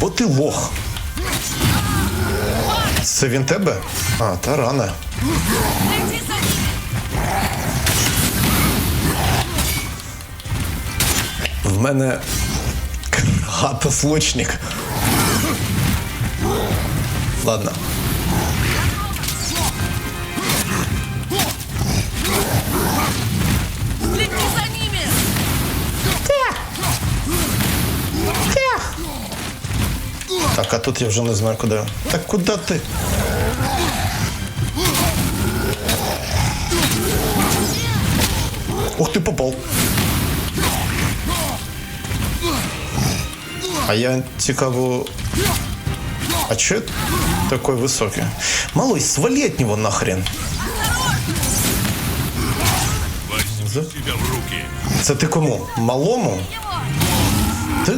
Бо ти лох. Це він тебе? А, та рана. В мене гатослучник. Ладно. Так, а тут я вже не знаю куди. Так куди ти? Ух ти попав. А я цікаво. А я такой высокий? Малой, свали от него нахрен. Це ти кому? Малому? Ти